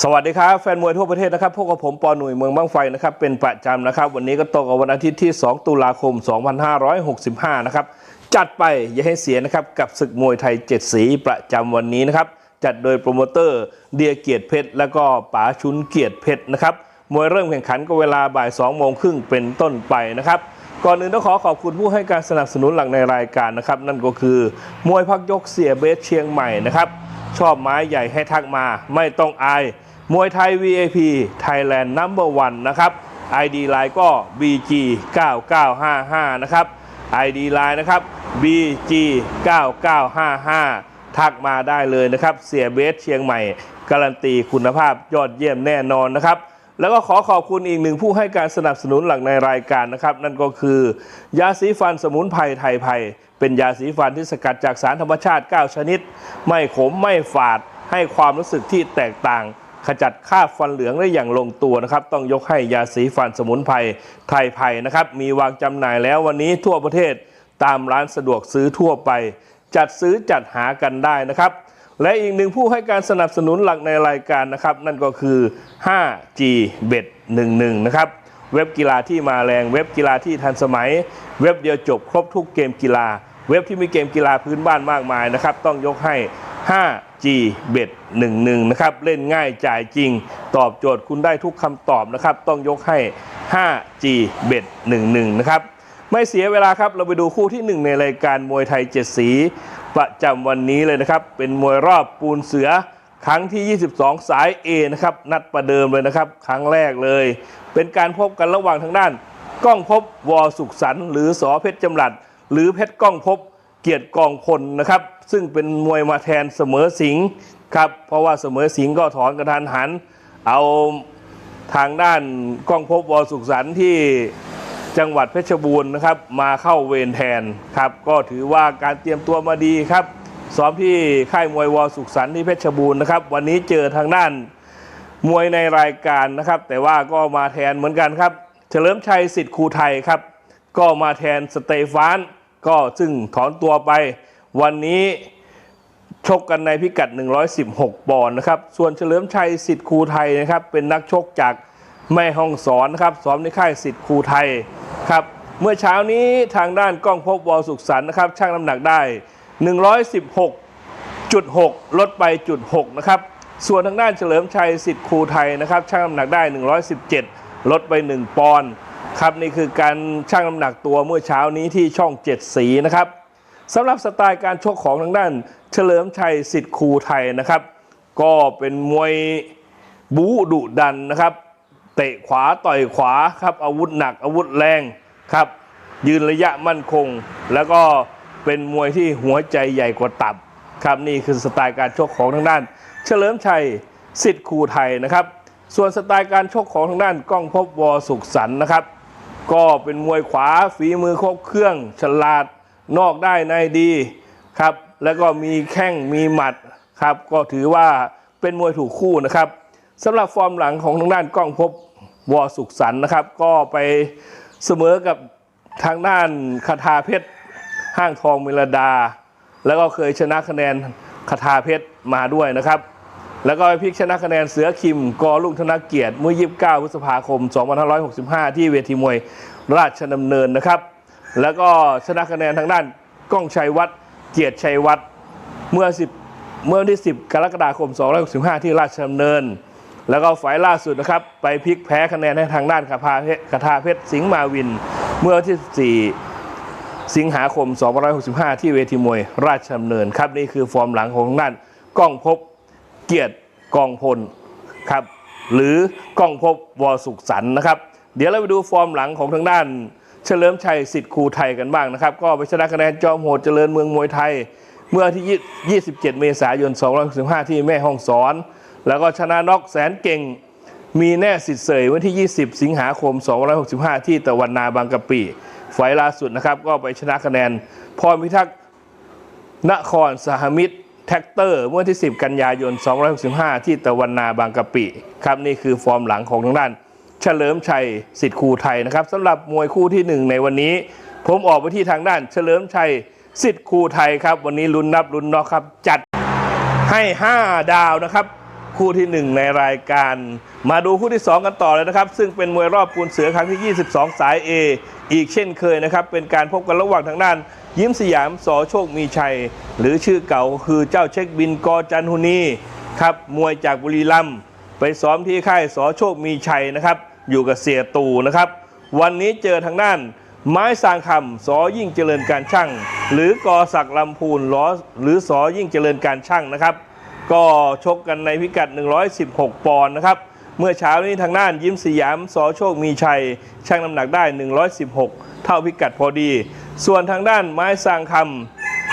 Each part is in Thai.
สวัสดีครับแฟนมวยทั่วประเทศนะครับพวกกับผมปอหนุ่ยเมืองบ้างไฟนะครับเป็นประจำนะครับ วันนี้ก็ตรงกับวันอาทิตย์ที่ 2 ตุลาคม 2565 นะครับ จัดไปอย่าให้เสียนะครับกับศึกมวยไทย 7 สีประจำวันนี้นะครับ จัดโดยโปรโมเตอร์เดียเกียรติเพชร แล้วก็ป๋าชุนเกียรติเพชรนะครับมวยเริ่มแข่งขันก็เวลาบ่าย2โมงครึ่งเป็นต้นไปนะครับก่อนอื่นต้องขอขอบคุณผู้ให้การสนับสนุนหลักในรายการนะครับ นั่นก็คือ มวยพักยกเสียเบสเชียงใหม่นะครับชอบไม้ใหญ่ให้ทักมาไม่ต้องอาย มวยไทย VAP Thailand Number 1นะครับ ID Line ก็ BG 9955นะครับ ID Line นะครับ BG 9955ทักมาได้เลยนะครับ เสียเบสเชียงใหม่ การันตีคุณภาพยอดเยี่ยมแน่นอนนะครับแล้วก็ขอขอบคุณอีกหนึ่งผู้ให้การสนับสนุนหลักในรายการนะครับ นั่นก็คือยาสีฟันสมุนไพรไทยไพรเป็นยาสีฟันที่สกัดจากสารธรรมชาติ 9 ชนิด ไม่ขมไม่ฝาดให้ความรู้สึกที่แตกต่าง ขจัดคราบฟันเหลืองได้อย่างลงตัวนะครับต้องยกให้ยาสีฟันสมุนไพรไทยไพรนะครับมีวางจำหน่ายแล้ววันนี้ทั่วประเทศตามร้านสะดวกซื้อทั่วไป จัดซื้อจัดหากันได้นะครับ และอีกหนึ่งผู้ให้การสนับสนุนหลักในรายการนะครับ นั่นก็คือ 5G Bet 11 นะครับ เว็บกีฬาที่มาแรงเว็บกีฬาที่ทันสมัย เว็บเดียวจบครบทุกเกมกีฬา เว็บที่มีเกมกีฬาพื้นบ้านมากมายนะครับ ต้องยกให้ 5G Bet 11 นะครับ เล่นง่ายจ่ายจริง ตอบโจทย์คุณได้ทุกคำตอบนะครับ ต้องยกให้ 5G Bet 11 นะครับ ไม่เสียเวลาครับ เราไปดูคู่ที่ 1 ในรายการมวยไทยเจ็ดสี ประจำวันนี้เลยนะครับ เป็นมวยรอบปูนเสือครั้งที่ 22 สาย A นะครับ นัดประเดิมเลยนะครับ ครั้งแรกเลย เป็นการพบกันระหว่างทางด้าน ก้องพบวอสุขสันหรือสอเพชรจำรัด หรือเพชรก้องพบเกียรติกองพลนะครับ ซึ่งเป็นมวยมาแทนเสมอสิงห์ครับเพราะว่าเสมอสิงห์ก็ถอนกระทันหัน เอาทางด้านก้องพบวอสุขสันที่จังหวัดเพชรบูรณ์นะครับ มาเข้าเวรแทนครับ ก็ถือว่าการเตรียมตัวมาดีครับซ้อมที่ค่ายมวยวอสุขสันที่เพชรบูรณ์นะครับ วันนี้เจอทางด้านมวยในรายการนะครับ แต่ว่าก็มาแทนเหมือนกันครับ เฉลิมชัยสิทธิ์ครูไทยครับ ก็มาแทนสเตฟาน ก็ซึ่งถอนตัวไปวันนี้ชกกันในพิกัด 116 ปอนด์นะครับ ส่วนเฉลิมชัยสิทธิ์ครูไทยนะครับ เป็นนักชกจากแม่ห้องสอนนะครับซ้อมในค่ายสิทธิ์ครูไทยครับ เมื่อเช้านี้ทางด้านกล้องพบวอสุขสันนะครับช่างน้ำหนักได้ 116.6 ลดไปจุด6นะครับ ส่วนทางด้านเฉลิมชัยสิทธิ์ครูไทยนะครับช่างน้ำหนักได้ 117 ลดไป 1 ปอนด์ ครับนี่คือการชั่งน้ำหนักตัวเมื่อเช้านี้ที่ช่องเจ็ดสีนะครับสำหรับสไตล์การชกของทางด้าน เฉลิมชัยสิทธิ์ครูไทยนะครับ ก็เป็นมวยบูดุดันนะครับ เตะขวาต่อยขวาครับอาวุธหนักอาวุธแรงครับ ยืนระยะมั่นคง แล้วก็เป็นมวยที่หัวใจใหญ่กว่าตับครับนี่คือสไตล์การชกของทางด้าน เฉลิมชัยสิทธิ์ครูไทยนะครับ ส่วนสไตล์การชกของทางด้านก้องพบวอสุขสันนะครับ ก็เป็นมวยขวาฝีมือครบเครื่องฉลาดนอกได้ในดีครับ แล้วก็มีแข้งมีหมัดครับ ก็ถือว่าเป็นมวยถูกคู่นะครับสำหรับฟอร์มหลังของทางด้านกล้องพบวอสุขสันนะครับ ก็ไปเสมอกับทางด้านคาทาเพชรห้างทองเมลดา แล้วก็เคยชนะคะแนนคาทาเพชรมาด้วยนะครับ แล้วก็ไปพลิกชนะคะแนนเสือคิมกอลุงธนเกียรติเมื่อ 29 พฤษภาคม 2565 ที่เวทีมวยราชดำเนินนะครับ แล้วก็ชนะคะแนนทางด้านก้องชัยวัฒน์เกียรติชัยวัฒน์เมื่อ 10 เมื่อวันที่ 10 กรกฎาคม 2565 ที่ราชดำเนิน แล้วก็ฝ่ายล่าสุดนะครับ ไปพลิกแพ้คะแนนให้ทางด้านคาพาเพชรคาทาเพชรสิงห์มาวิน เมื่อวันที่ 4 สิงหาคม 2565 ที่เวทีมวยราชดำเนินครับนี่คือฟอร์มหลังของทางด้านก้องพบ เกียรติกองพลครับหรือกองพบวอสุขสันนะครับ เดี๋ยวเราไปดูฟอร์มหลังของทางด้าน เฉลิมชัยสิทธิ์ครูไทยกันบ้างนะครับ ก็ไปชนะคะแนนจอมโหดเจริญเมืองมวยไทย เมื่อที่ 27 เมษายน 2565 ที่แม่ห้องสอน แล้วก็ชนะน็อกแสนเก่งมีแน่สิทธิ์เสยวันที่ 20 สิงหาคม 2565 ที่ตะวันนาบางกะปิไฟล่าสุดนะครับ ก็ไปชนะคะแนนพรพิทักษ์นครสหมิตร แท็กเตอร์เมื่อที่ 10 กันยายน 265 ที่ตะวันนาบางกะปิครับนี่คือฟอร์มหลังของทางด้าน เฉลิมชัยสิทธิ์ครูไทยนะครับสำหรับมวยคู่ที่ 1 ในวันนี้ ผมออกไปที่ทางด้าน เฉลิมชัยสิทธิ์ครูไทยครับ วันนี้ลุ้นนับลุ้นนอกครับจัดให้ 5 ดาวนะครับ คู่ที่หนึ่งในรายการ มาดูคู่ที่สองกันต่อเลยนะครับ ซึ่งเป็นมวยรอบปูนเสือครั้งที่ 22 สาย A อีกเช่นเคยนะครับเป็นการพบกันระหว่างทางด้าน ยิ้มสยามสอโชคมีชัย หรือชื่อเก่าคือเจ้าเช็คบินกอจันหุนีครับมวยจากบุรีรัมย์ไปซ้อมที่ค่ายสอโชคมีชัยนะครับ อยู่กับเสียตูนะครับ วันนี้เจอทางด้าน ไม้สร้างคำสอยิ่งเจริญการช่าง หรือกอศักดิ์ลำพูนล้อหรือสอยิ่งเจริญการช่างนะครับ ก็ชกกันในพิกัด 116 ปอนด์นะครับเมื่อเช้านี้ทางด้านยิ้มสยามสอโชคมีชัยช่างน้ำหนักได้ 116 เท่าพิกัดพอดี ส่วนทางด้านไม้สร้างค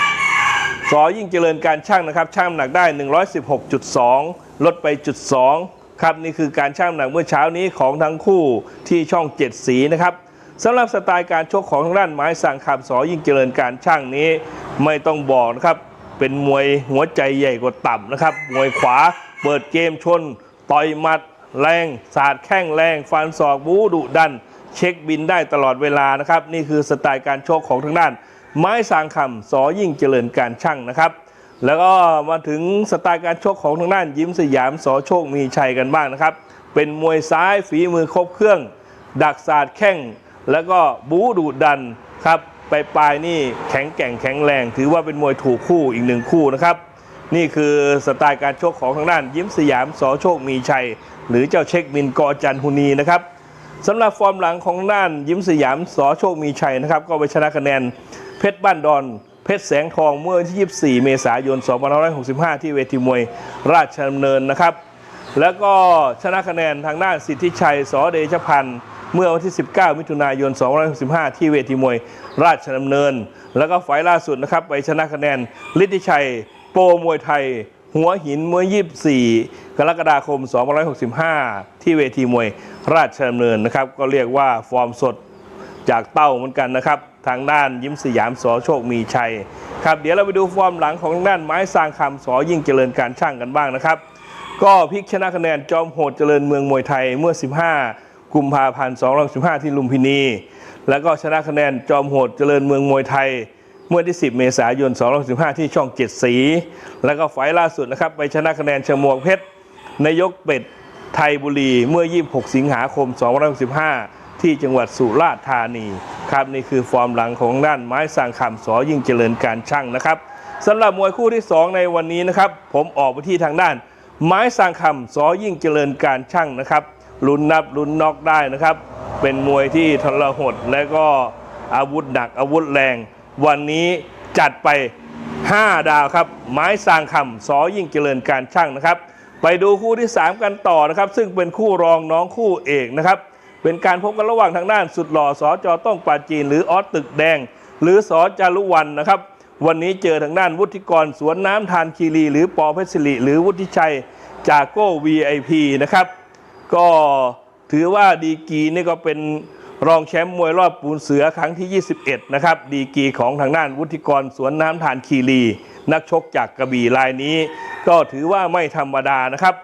ำสอยิ่งเจริญการช่างนะครับช่างหนักได้ 116.2 ลดไปจุด2ครับนี่คือการช่างหนักเมื่อเช้านี้ของทั้งคู่ที่ช่อง 7 สีนะครับสำหรับสไตล์การชกของทางด้านไม้สั่งคำสอยิ่งเจริญการช่างนี้ไม่ต้องบอกนะครับเป็นมวยหัวใจใหญ่กว่าต่ำนะครับมวยขวาเปิดเกมชน ต่อยหมัด แรงสาดแข้งแรง ฟันศอกบูดุดัน เช็คบินได้ตลอดเวลานะครับ นี่คือสไตล์การโชกของทางด้าน ไม้สางคำสอยิ่งเจริญการช่างนะครับ แล้วก็มาถึงสไตล์การโชกของทางด้าน ยิ้มสยามสอโชคมีชัยกันบ้างนะครับ เป็นมวยซ้ายฝีมือครบเครื่อง ดักศาสตร์แข้งแล้วก็บูดุดันครับปปลายๆนี่แข็งแกร่งแข็งแรง ถือว่าเป็นมวยถูกคู่อีกหนึ่งคู่นะครับ นี่คือสไตล์การชกของทางด้าน ยิ้มสยามสอโชคมีชัย หรือเจ้าเช็คมินกอจันหุนีนะครับ สำหรับฟอร์มหลังของทางด้านยิ้มสยามสอโชคมีชัยนะครับ ก็ไปชนะคะแนนเพชรบ้านดอน เพชรแสงทองเมื่อวันที่ 24 เมษายน 2565 ที่เวทีมวยราชดำเนินนะครับ แล้วก็ชนะคะแนนทางด้านสิทธิชัยสอเดชพันธ์เมื่อวันที่ 19 มิถุนายน 2565 ที่เวทีมวยราชดำเนิน แล้วก็ไฟล์ล่าสุดนะครับ ไปชนะคะแนนฤทธิชัย โปรมวยไทย หัวหินเมื่อ24กรกฎาคม 2565 ที่เวทีมวยราชดำเนินนะครับ ก็เรียกว่าฟอร์มสดจากเต้าเหมือนกันนะครับ ทางด้านยิ้มสยามสอโชคมีชัยครับเดี๋ยวเราไปดูฟอร์มหลังของทางด้านไม้สร้างคำสอยิ่งเจริญการช่างกันบ้างนะครับ ก็พลิกชนะคะแนนจอมโหดเจริญเมืองมวยไทยเมื่อ 15 กุมภาพันธ์ 2515 ที่ลุมพินี แล้วก็ชนะคะแนนจอมโหดเจริญเมืองมวยไทย เมื่อที่ 10 เมษายน 2515ที่ช่อง 7 สี แล้วก็ไฟล์ล่าสุดนะครับไปชนะคะแนนชมวกเพชรนายกเป็ดไทยบุรีเมื่อ 26 สิงหาคม 2515ที่จังหวัดสุราษฎร์ธานีครับนี่คือฟอร์มหลังของด้านไม้สร้างคำสอยิ่งเจริญการช่างนะครับสำหรับมวยคู่ที่ 2 ในวันนี้นะครับ ผมออกไปที่ทางด้าน ไม้สร้างคำสอยิ่งเจริญการช่างนะครับลุ้นนับลุ้นน็อกได้นะครับ เป็นมวยที่ทรหดและก็อาวุธหนักอาวุธแรง วันนี้จัดไป 5 ดาวครับ ไม้สร้างคำสอยิ่งเจริญการช่างนะครับ ไปดูคู่ที่ 3 กันต่อนะครับ ซึ่งเป็นคู่รองน้องคู่เอกนะครับ เป็นการพบกันระหว่างทางด้านสุดหล่อสอจอต้องปาจีน หรือออสตึกแดง หรือสอจารุวันนะครับ วันนี้เจอทางด้านวุฒิกรสวนน้ำทานคีรี หรือปอเพชรศิริหรือวุฒิชัยจากโก้ VIP นะครับ ก็ถือว่าดีกีนี่ก็เป็น รองแชมป์มวยรอบปูนเสือครั้งที่ 21 นะครับ ดีกีของทางด้านวุฒิกรสวนน้ำทานคีรี นักชกจากกระบี่รายนี้ ก็ถือว่าไม่ธรรมดานะครับ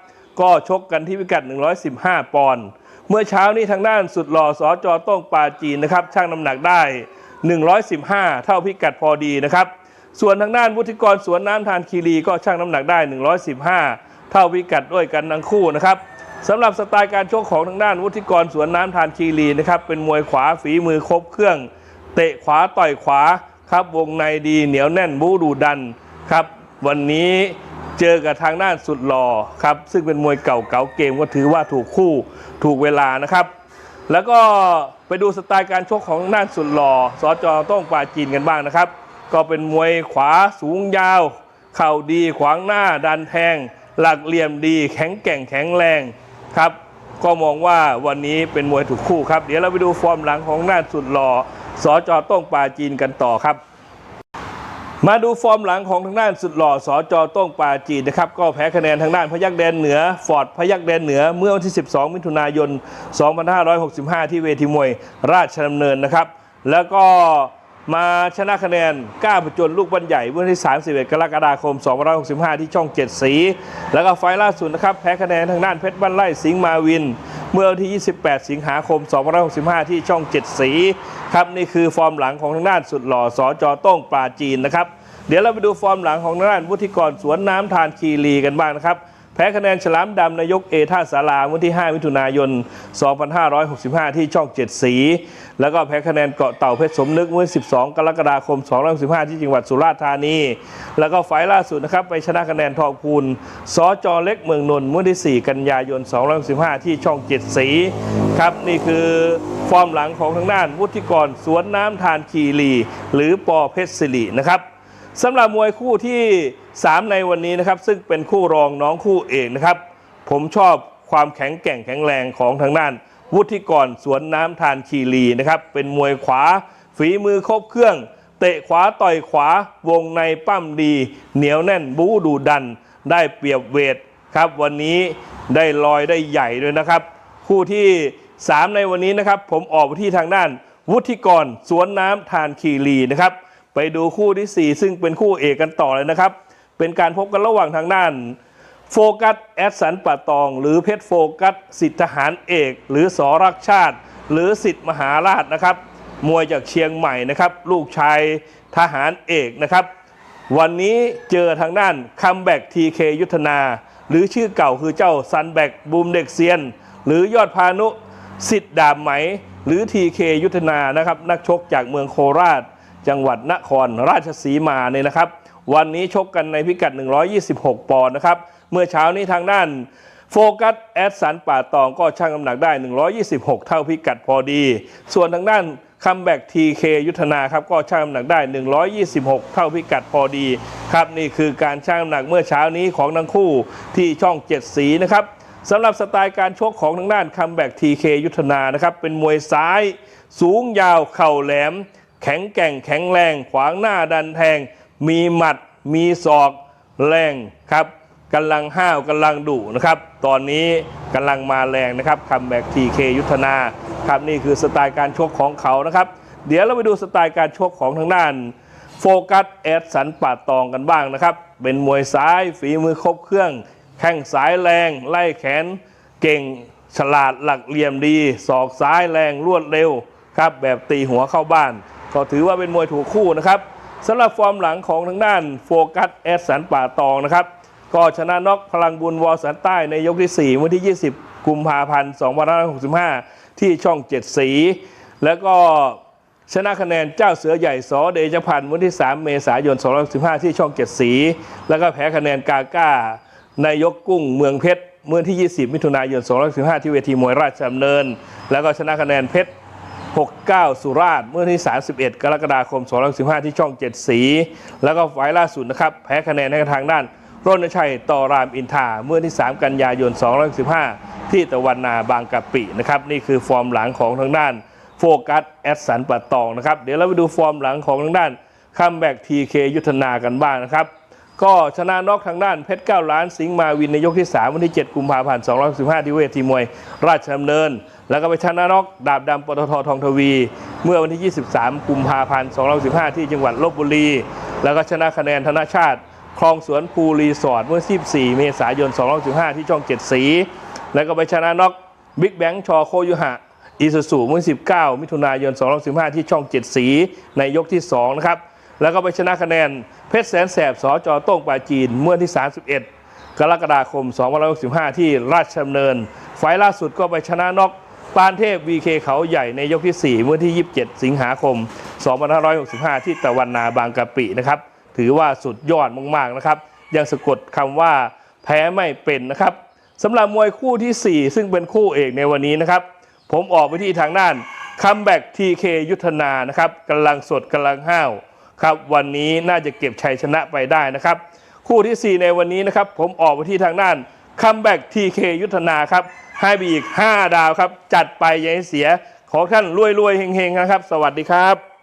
ก็ชกกันที่พิกัด 115 ปอนด์เมื่อเช้านี้ทางด้านสุดหล่อสอจอต้องปาจีนนะครับช่างน้ำหนักได้ 115 เท่าพิกัดพอดีนะครับ ส่วนทางด้านวุฒิกรสวนน้ำทานคีรีก็ช่างน้ำหนักได้ 115 เท่าพิกัดด้วยกันทั้งคู่นะครับ สำหรับสไตล์การชกของทางด้านวุฒิกรสวนน้ำทานคีรีนะครับเป็นมวยขวาฝีมือครบเครื่อง เตะขวาต่อยขวาครับวงในดีเหนียวแน่นบูดูดันครับ วันนี้เจอกับทางด้านสุดหล่อครับซึ่งเป็นมวยเก่าเก่าเกมก็ถือว่าถูกคู่ถูกเวลานะครับ แล้วก็ไปดูสไตล์การชกของทางด้านสุดหล่อสอจอต้องปาจีนกันบ้างนะครับ ก็เป็นมวยขวาสูงยาว เข่าดีขวางหน้าดันแทง หลักเหลี่ยมดีแข็งแกร่งแข็งแรง ครับ ก็มองว่าวันนี้เป็นมวยถูกคู่ครับ เดี๋ยวเราไปดูฟอร์มหลังของด้านสุดหล่อสอจอต้องปราจีนกันต่อครับ มาดูฟอร์มหลังของทางด้านสุดหล่อสอจอต้องปราจีนนะครับ ก็แพ้คะแนนทางด้านพยักแดนเหนือ ฟอร์ดพยักแดนเหนือเมื่อวันที่ 12 มิถุนายน 2565 ที่เวทีมวยราชดำเนินนะครับ แล้วก็ มาชนะคะแนนก้าประจนลูกบอลใหญ่เมื่อวันที่ 31 กรกฎาคม 2565 ที่ช่อง 7 สี แล้วก็ไฟล์ล่าสุดนะครับ แพ้คะแนนทางด้านเพชรบ้านไร่สิงห์มาวิน เมื่อวันที่ 28 สิงหาคม 2565 ที่ช่อง 7 สี ครับนี่คือฟอร์มหลังของทางด้านสุดหล่อสอจอต้องปราจีนนะครับ เดี๋ยวเราไปดูฟอร์มหลังของทางด้านวุฒิกรสวนน้ำทานคีรีกันบ้างนะครับ แพ้คะแนนฉลามดำนายกเอท่าสาราเมื่อที่ 5 มิถุนายน 2565 ที่ช่องเจ็ดสี แล้วก็แพ้คะแนนเกาะเต่าเพชรสมนึกเมื่อ 12 กรกฎาคม 2565 ที่จังหวัดสุราษฎร์ธานี แล้วก็ไฟล์ล่าสุดนะครับไปชนะคะแนนทองคูณสจเล็กเมืองนนท์เมื่อที่ 4 กันยายน 2565 ที่ช่องเจ็ดสีครับนี่คือฟอร์มหลังของทางด้านวุฒิกรสวนน้ำทานคีรี หรือปอเพชรสิรินะครับ สำหรับมวยคู่ที่ 3 ในวันนี้นะครับ ซึ่งเป็นคู่รองน้องคู่เอกนะครับ ผมชอบความแข็งแกร่งแข็งแรงของทางด้าน วุฒิกรสวนน้ำทานคีรีนะครับ เป็นมวยขวา ฝีมือครบเครื่อง เตะขวาต่อยขวาวงในปั้มดี เหนียวแน่นบูดูดัน ได้เปรียบเวทครับวันนี้ได้ลอยได้ใหญ่ด้วยนะครับ คู่ที่ 3 ในวันนี้นะครับ ผมออกไปที่ทางด้าน วุฒิกรสวนน้ำทานคีรีนะครับ ไปดูคู่ที่ 4 ซึ่งเป็นคู่เอกกันต่อเลยนะครับ เป็นการพบกันระหว่างทางด้าน โฟกัสแอดสันป่าตอง หรือเพชรโฟกัสสิทธิทหารเอก หรือสอรักชาติ หรือสิทธิมหาราชนะครับ มวยจากเชียงใหม่นะครับ ลูกชายทหารเอกนะครับ วันนี้เจอทางด้านคัมแบ็กทีเคยุทธนา หรือชื่อเก่าคือเจ้าซันแบกบูมเด็กเซียน หรือยอดพานุสิทธิ์ดาบไหม หรือทีเคยุทธนานะครับนักชกจากเมืองโคราช จังหวัดนครราชสีมาเนี่ยนะครับ วันนี้ชกกันในพิกัด 126 ปอนด์นะครับ เมื่อเช้านี้ทางด้านโฟกัสแอดสันป่าตองก็ชั่งน้ำหนักได้ 126 เท่าพิกัดพอดี ส่วนทางด้านคัมแบ็กทีเคยุทธนาครับก็ชั่งน้ำหนักได้ 126 เท่าพิกัดพอดีครับนี่คือการชั่งน้ำหนักเมื่อเช้านี้ของทั้งคู่ที่ช่องเจ็ดสีนะครับสำหรับสไตล์การชกของทางด้านคัมแบ็กทีเคยุทธนานะครับเป็นมวยซ้าย สูงยาวเข่าแหลม แข็งแกร่งแข็งแรงขวางหน้าดันแทง มีหมัด มีศอกแรงครับกำลังห้าวกำลังดุนะครับ ตอนนี้กำลังมาแรงนะครับคัมแบ็กทีเคยุทธนาครับนี่คือสไตล์การชกของเขานะครับ เดี๋ยวเราไปดูสไตล์การชกของทางด้าน โฟกัสแอดสันป่าตองกันบ้างนะครับ เป็นมวยซ้ายฝีมือครบเครื่อง แข้งสายแรง ไล่แขน เก่งฉลาดหลักเหลี่ยมดี ศอกซ้ายแรงรวดเร็วครับแบบตีหัวเข้าบ้าน ก็ถือว่าเป็นมวยถูกคู่นะครับสำหรับฟอร์มหลังของทางด้านโฟกัสแอดสันป่าตองนะครับก็ชนะน็อกพลังบุญวอสันใต้ในยกที่ 4 วันที่ 20 กุมภาพันธ์ 2565 ที่ช่อง 7 สี แล้วก็ชนะคะแนนเจ้าเสือใหญ่สอเดชพันธ์วันที่ 3 เมษายน 2515ที่ช่อง 7 สี แล้วก็แพ้คะแนนกาก้านายกกุ้งเมืองเพชรเมื่อที่ 20 มิถุนายน 2515ที่เวทีมวยราชดำเนิน แล้วก็ชนะคะแนนเพชร 69 สุราษฎร์เมื่อที่ 31 กรกฎาคม 2015 ที่ช่อง 7 สี แล้วก็ไฟล์ล่าสุดนะครับ แพ้คะแนนให้ทางด้านรณชัยต่อรามอินทาเมื่อที่ 3 กันยายน 2015 ที่ตะวันนาบางกะปินะครับนี่คือฟอร์มหลังของทางด้านโฟกัสแอดสันปัตตองนะครับเดี๋ยวเราไปดูฟอร์มหลังของทางด้านคัมแบ็กทีเคยุทธนากันบ้างนะครับ ก็ชนะน็อกทางด้านเพชรเก้าล้านสิงห์มาวินในยกที่ 3 วันที่ 7 กุมภาพันธ์215ที่เวทีมวย ราชดำเนิน แล้วก็ไปชนะน็อกดาบดำปตททองทวี เมื่อวันที่ 23 กุมภาพันธ์215ที่จังหวัดลบบุรี แล้วก็ชนะคะแนนธนชาติ คลองสวนภูรีสอร์ทเมื่อ14เมษายน215ที่ช่อง 7 สี แล้วก็ไปชนะน็อกบิ๊กแบงค์ชอโคยุหะอีซูซูเมื่อ 19 มิถุนายน215ที่ช่อง 7 สีในยกที่2นะครับ แล้วก็ไปชนะคะแนนเพชรแสนแสบสจโต้งปาจีนเมื่อที่ 31 กรกฎาคม 2565 ที่ราชดำเนิน ไฟล์ล่าสุดก็ไปชนะนอกปานเทพ VK เขาใหญ่ในยกที่ 4 เมื่อที่ 27 สิงหาคม 2565 ที่ตะวันนาบางกะปินะครับ ถือว่าสุดยอดมากๆนะครับ ยังสะกดคำว่าแพ้ไม่เป็นนะครับสำหรับมวยคู่ที่ 4 ซึ่งเป็นคู่เอกในวันนี้นะครับ ผมออกไปที่ทางด้านคัมแบ็กทีเคยุทธนานะครับกำลังสดกำลังห้าว ครับวันนี้น่าจะเก็บชัยชนะไปได้นะครับ คู่ที่ 4 ในวันนี้นะครับผมออกไปที่ทางด้านคัมแบ็กทีเคยุทธนาครับให้ไปอีก 5 ดาวครับ จัดไปอย่าให้เสียขอท่านรวยๆเฮงๆนะครับ สวัสดีครับ